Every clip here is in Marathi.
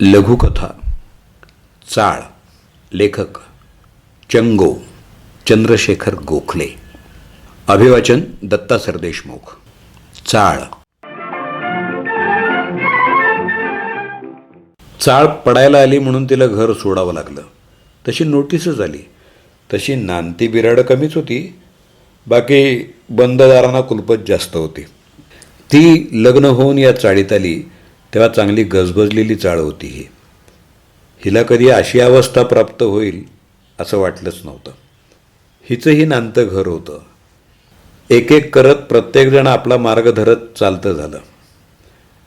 लघुकथा चाळ लेखक चंगो चंद्रशेखर गोखले. अभिवाचन दत्ता सरदेशमुख. चाळ. चाळ पडायला आली म्हणून तिला घर सोडावं लागलं. तशी नोटीसच आली. तशी नांती बिराडं कमीच होती. बाकी बंददारांना कुलपत जास्त होती. ती लग्न होऊन या चाळीत आली. तेव्हा चांगली गजबजलेली चाळ होती ही. हिला कधी अशी अवस्था प्राप्त होईल असं वाटलंच नव्हतं. हिचंही नांतं घर होतं. एक एक करत प्रत्येकजण आपला मार्ग धरत चालतं झालं.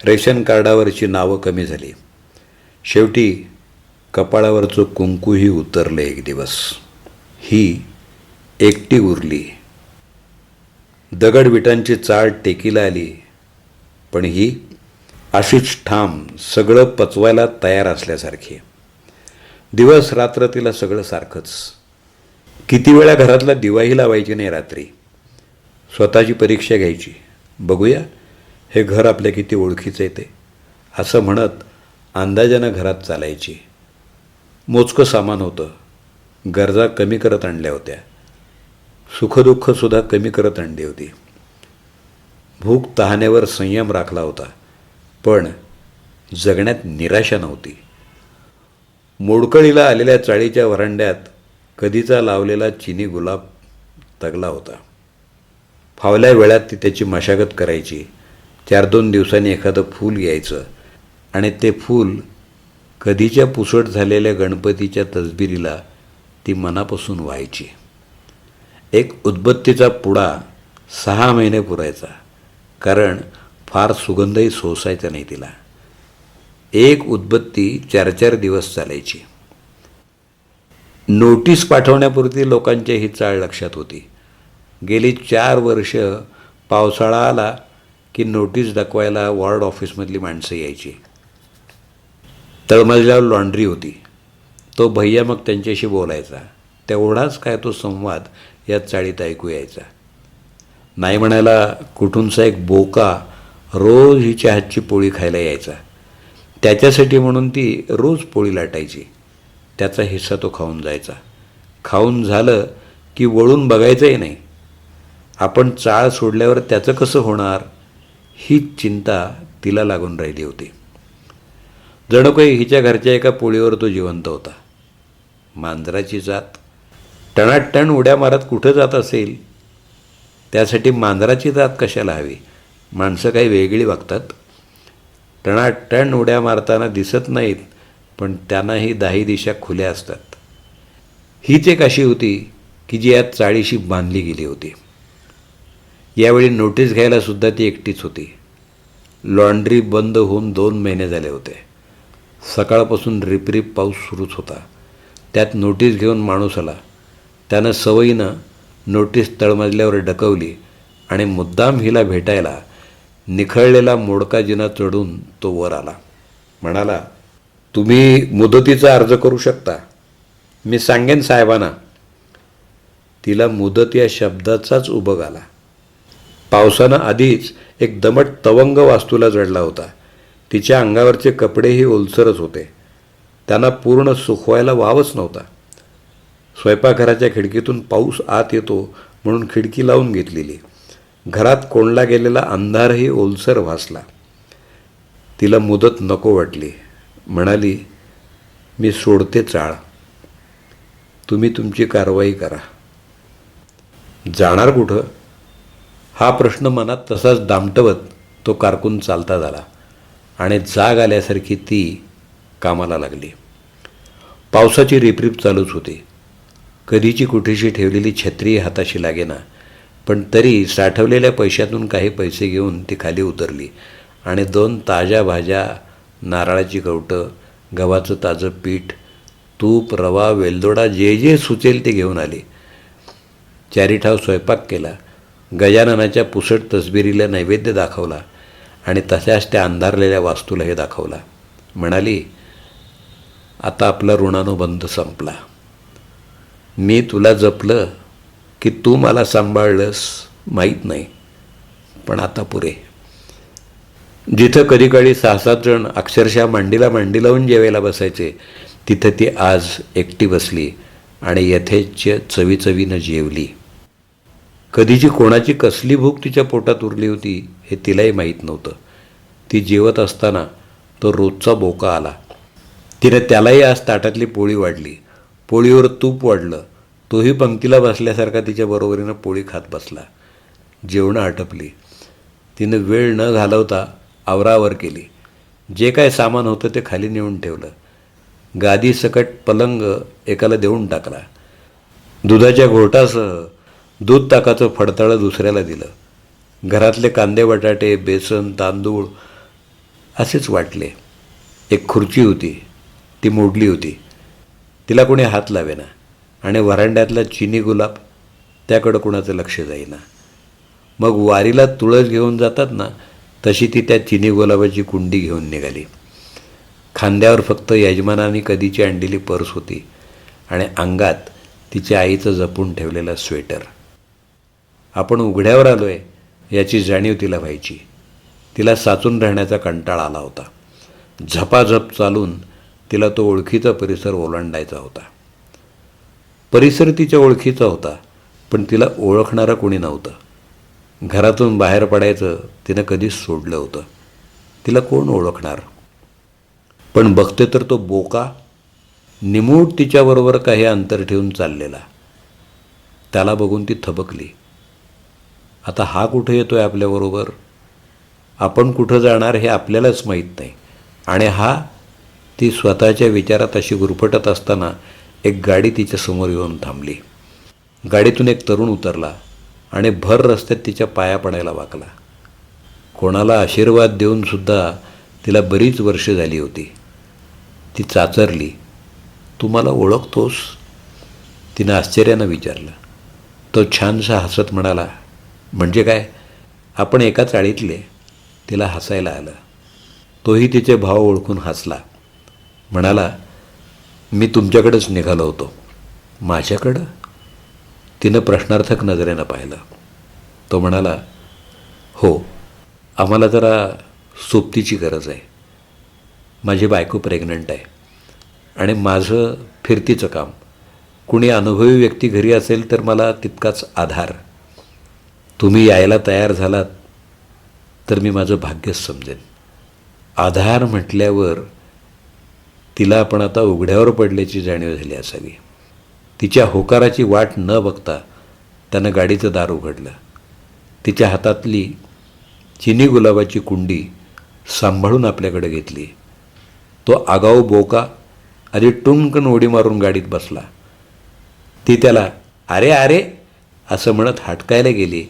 रेशन कार्डावरची नावं कमी झाली. शेवटी कपाळावरचं कुंकूही उतरलं एक दिवस. ही एकटी उरली. दगडविटांची चाळ टेकीला आली पण ही अशीच ठाम सगळं पचवायला तयार असल्यासारखी. दिवस रात्र तिला सगळं सारखंच. किती वेळा घरातला दिवाही लावायची नाही रात्री. स्वतःची परीक्षा घ्यायची. बघूया हे घर आपल्या किती ओळखीचं येते असं म्हणत अंदाजानं घरात चालायची. मोजकं सामान होतं. गरजा कमी करत आणल्या होत्या. सुखदुःखसुद्धा कमी करत आणली होती. भूक तहाण्यावर संयम राखला होता. पण जगण्यात निराशा नव्हती. मोडकळीला आलेल्या चाळीच्या वरांड्यात कधीचा लावलेला चिनी गुलाब तगला होता. फावल्या वेळात ती त्याची मशागत करायची. चार दोन दिवसांनी एखादं फूल यायचं आणि ते फूल कधीच्या पुसट झालेल्या गणपतीच्या तसबिरीला ती मनापासून व्हायची. एक उदबत्तीचा पुडा सहा महिने पुरायचा. कारण फार सुगंधही सोसायचा नाही तिला. एक उदबत्ती चार चार दिवस चालायची. नोटीस पाठवण्यापुरती लोकांची ही चाळ लक्षात होती. गेली चार वर्ष पावसाळा आला की नोटीस दाखवायला वॉर्ड ऑफिसमधली माणसं यायची. तळमजल्यावर लॉन्ड्री होती. तो भैया मग त्यांच्याशी बोलायचा. तेवढाच काय तो संवाद या चाळीत ऐकू यायचा. नाही म्हणायला कुठूनचा एक बोका रोज हिच्या हातची पोळी खायला यायचा. त्याच्यासाठी म्हणून ती रोज पोळी लाटायची. त्याचा हिस्सा तो खाऊन जायचा. खाऊन झालं की वळून बघायचंही नाही. आपण चाळ सोडल्यावर त्याचं कसं होणार? ही चिंता तिला लागून राहिली होती. जणू काही हिच्या घरच्या एका पोळीवर तो जिवंत होता. मांजराची जात. टणाटण उड्या मारत कुठं जात असेल? त्यासाठी मांजराची जात कशाला हवी? माणसं काही वेगळी वागतात. टणाटण उड्या मारताना दिसत नाहीत पण त्यांनाही दाही दिशा खुल्या असतात. हीच एक अशी होती की जी यात चाळीशी बांधली गेली होती. यावेळी नोटीस घ्यायला सुद्धा ती एकटीच होती. लॉन्ड्री बंद होऊन दोन महिने झाले होते. सकाळपासून रिपरिप पाऊस सुरूच होता. त्यात नोटीस घेऊन माणूस आला. त्यानं सवयीनं नोटीस तळमजल्यावर डकवली आणि मुद्दाम हिला भेटायला निखळलेला मोडका जिना चढून तो वर आला. म्हणाला तुम्ही मुदतीचा अर्ज करू शकता. मी सांगेन साहेबांना. तिला मुदत या शब्दाचाच उभं आला. पावसानं आधीच एक दमट तवंग वास्तूला जडला होता. तिच्या अंगावरचे कपडेही ओलसरच होते. त्यांना पूर्ण सुखवायला वावच नव्हता. स्वयंपाकघराच्या खिडकीतून पाऊस आत येतो म्हणून खिडकी लावून घेतलेली. घरात कोंडला गेलेला अंधारही ओलसर भासला तिला मुदत नको वाटली. म्हणाली मी सोडते चाळ. तुम्ही तुमची कारवाई करा. जाणार कुठं? हा प्रश्न मनात तसाच दामटवत तो कारकून चालता झाला आणि जाग आल्यासारखी ती कामाला लागली. पावसाची रिपरिप चालूच होती. कधीची कुठेशी ठेवलेली छत्री हाताशी लागेना. पण तरी साठवलेल्या पैशातून काही पैसे घेऊन ती खाली उतरली. आणि दोन ताज्या भाज्या नारळाची कवटं गव्हाचं ताजं पीठ तूप रवा वेलदोडा जे जे सुचेल ते घेऊन आली. चारीठाव स्वयंपाक केला. गजाननाच्या पुसट तसबिरीला नैवेद्य दाखवला आणि तशाच त्या अंधारलेल्या वास्तूलाही दाखवला. म्हणाली आता आपला ऋणानुबंध संपला. मी तुला जपलं की तू मला सांभाळलंस माहीत नाही. पण आता पुरे. जिथं कधी सहा सात जण अक्षरशः मांडीला मांडी लावून जेवायला बसायचे तिथं ती आज एकटी बसली आणि यथेच्छ चवीचवीनं जेवली. कधीची कोणाची कसली भूक तिच्या पोटात उरली होती हे तिलाही माहीत नव्हतं. ती जेवत असताना तो रोजचा बोका आला. तिने त्यालाही आज ताटातली पोळी वाढली. पोळीवर तूप वाढलं. तोही पंक्तीला बसल्यासारखा तिच्या बरोबरीनं पोळी खात बसला. जेवणं आटपली. तिनं वेळ न घालवता आवरावर केली. जे काय सामान होतं ते खाली नेऊन ठेवलं. गादी सकट पलंग एकाला देऊन टाकला. दुधाच्या घोटासह दूध ताकाचं फडताळं दुसऱ्याला दिलं. घरातले कांदे बटाटे बेसन तांदूळ असेच वाटले. एक खुर्ची होती. ती मोडली होती. तिला कोणी हात लावेना. आणि वरांड्यातला चिनी गुलाब त्याकडं कुणाचं लक्ष जाईना. मग वारीला तुळस घेऊन जातात ना तशी ती त्या चिनी गुलाबाची कुंडी घेऊन निघाली. खांद्यावर फक्त यजमानाने कधीची आणलेली पर्स होती आणि अंगात तिच्या आईचं जपून ठेवलेलं स्वेटर. आपण उघड्यावर आलो आहे याची जाणीव तिला व्हायची. तिला साचून राहण्याचा कंटाळा आला होता. झपाझप चालून तिला तो ओळखीचा परिसर ओलांडायचा होता. परिसर तिच्या ओळखीचा होता पण तिला ओळखणारं कोणी नव्हतं. घरातून बाहेर पडायचं तिनं कधीच सोडलं होतं. तिला कोण ओळखणार? पण बघते तर तो बोका निमूट तिच्याबरोबर काही अंतर ठेवून चाललेला. त्याला बघून ती थबकली. आता हा कुठं येतोय आपल्याबरोबर? आपण कुठं जाणार हे आपल्यालाच माहीत नाही. आणि हा ती स्वतःच्या विचारात अशी गुरफटत असताना एक गाडी तिच्यासमोर येऊन थांबली. गाडीतून एक तरुण उतरला आणि भर रस्त्यात तिच्या पाया पडायला वाकला. कोणाला आशीर्वाद देऊनसुद्धा तिला बरीच वर्षे झाली होती. ती चाचरली तू मला ओळखतोस? तिनं आश्चर्यानं विचारलं. तो छानसा हसत म्हणाला म्हणजे काय? आपण एका चाळीतले तिला हसायला आलं. तोही तिचे भाव ओळखून हसला. म्हणाला मी तुमच्याकडंच निघालो होतो. माझ्याकडं? तिनं प्रश्नार्थक नजरेनं पाहिलं. तो म्हणाला हो आम्हाला जरा सोबतीची गरज आहे. माझी बायको प्रेग्नंट आहे आणि माझं फिरतीचं काम. कुणी अनुभवी व्यक्ती घरी असेल तर मला तितकाच आधार. तुम्ही यायला तयार झालात तर मी माझं भाग्यच समजेन. आधार म्हटल्यावर तिला आपण आता उघड्यावर पडल्याची जाणीव झाली असावी. तिच्या होकाराची वाट न बघता त्यानं गाडीचं दार उघडलं. तिच्या हातातली चिनी गुलाबाची कुंडी सांभाळून आपल्याकडे घेतली. तो आगाऊ बोका आधी टुंकन उडी मारून गाडीत बसला. ती त्याला अरे अरे असं म्हणत हटकायला गेली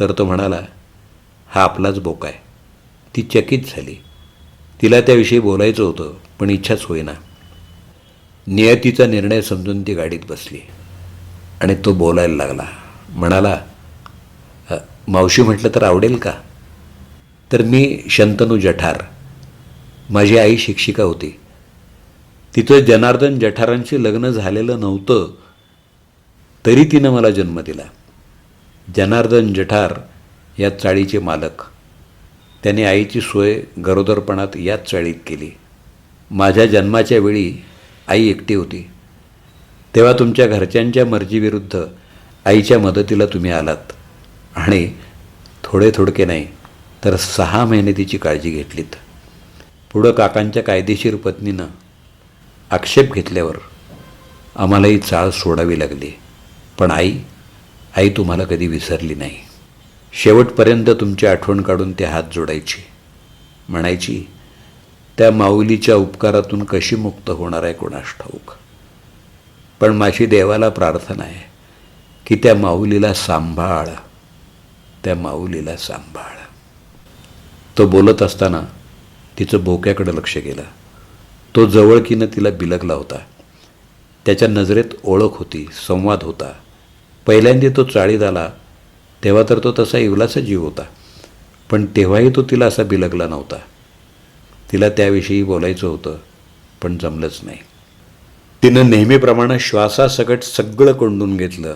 तर तो म्हणाला हा आपलाच बोका आहे. ती चकित झाली. तिला त्याविषयी बोलायचं होतं पण इच्छाच होईना. नियतीचा निर्णय समजून ती गाडीत बसली आणि तो बोलायला लागला. म्हणाला मावशी म्हटलं तर आवडेल का? तर मी शंतनू जठार. माझी आई शिक्षिका होती. तिचं जनार्दन जठारांशी लग्न झालेलं नव्हतं तरी तिनं मला जन्म दिला. जनार्दन जठार या चाळीचे मालक. त्याने आईची सोय गरोदरपणात याच चाळीत केली. माझ्या जन्माच्या वेळी आई एकटी होती. तेव्हा तुमच्या घरच्यांच्या मर्जीविरुद्ध आईच्या मदतीला तुम्ही आलात. आणि थोडे थोडके नाही तर सहा महिने तिची काळजी घेतलीत. पुढं काकांच्या कायदेशीर पत्नीनं आक्षेप घेतल्यावर आम्हाला ही चाळ सोडावी लागली. पण आई आई तुम्हाला कधी विसरली नाही. शेवटपर्यंत तुमची आठवण काढून ते हात जोडायची. म्हणायची त्या माऊलीच्या उपकारातून कशी मुक्त होणार आहे कोणास ठाऊक? पण माझी देवाला प्रार्थना आहे की त्या माऊलीला सांभाळ. त्या माऊलीला सांभाळ. तो बोलत असताना तिचं भोक्याकडे लक्ष गेलं. तो जवळकीनं तिला बिलगला होता. त्याच्या नजरेत ओळख होती संवाद होता. पहिल्यांदा तो चाळीत आला तेव्हा तर तो तसा इवलाचा जीव होता. पण तेव्हाही तो तिला असा बिलगला नव्हता. तिला त्याविषयी बोलायचं होतं पण जमलंच नाही. तिनं नेहमीप्रमाणे श्वासासकट सगळं कोंडून घेतलं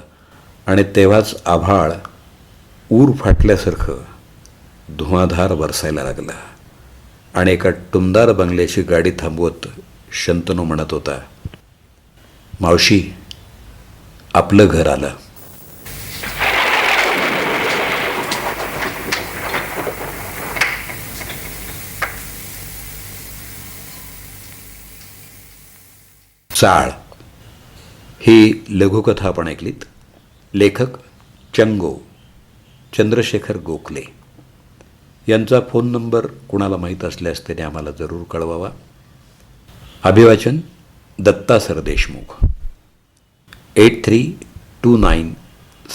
आणि तेव्हाच आभाळ ऊर फाटल्यासारखं धुवाधार बरसायला लागला. आणि एका टुमदार बंगल्याची गाडी थांबवत शंतनू म्हणत होता मावशी आपलं घर आलं. चाळ ही लघुकथा आपण ऐकलीत. लेखक चंगो चंद्रशेखर गोखले. यांचा फोन नंबर कुणाला माहीत असल्यास त्याने आम्हाला जरूर कळवावा. अभिवाचन Datta Sardeshmukh eight three two nine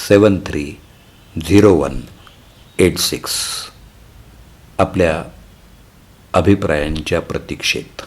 seven three zero one eight six. आपल्या अभिप्रायांच्या प्रतीक्षेत.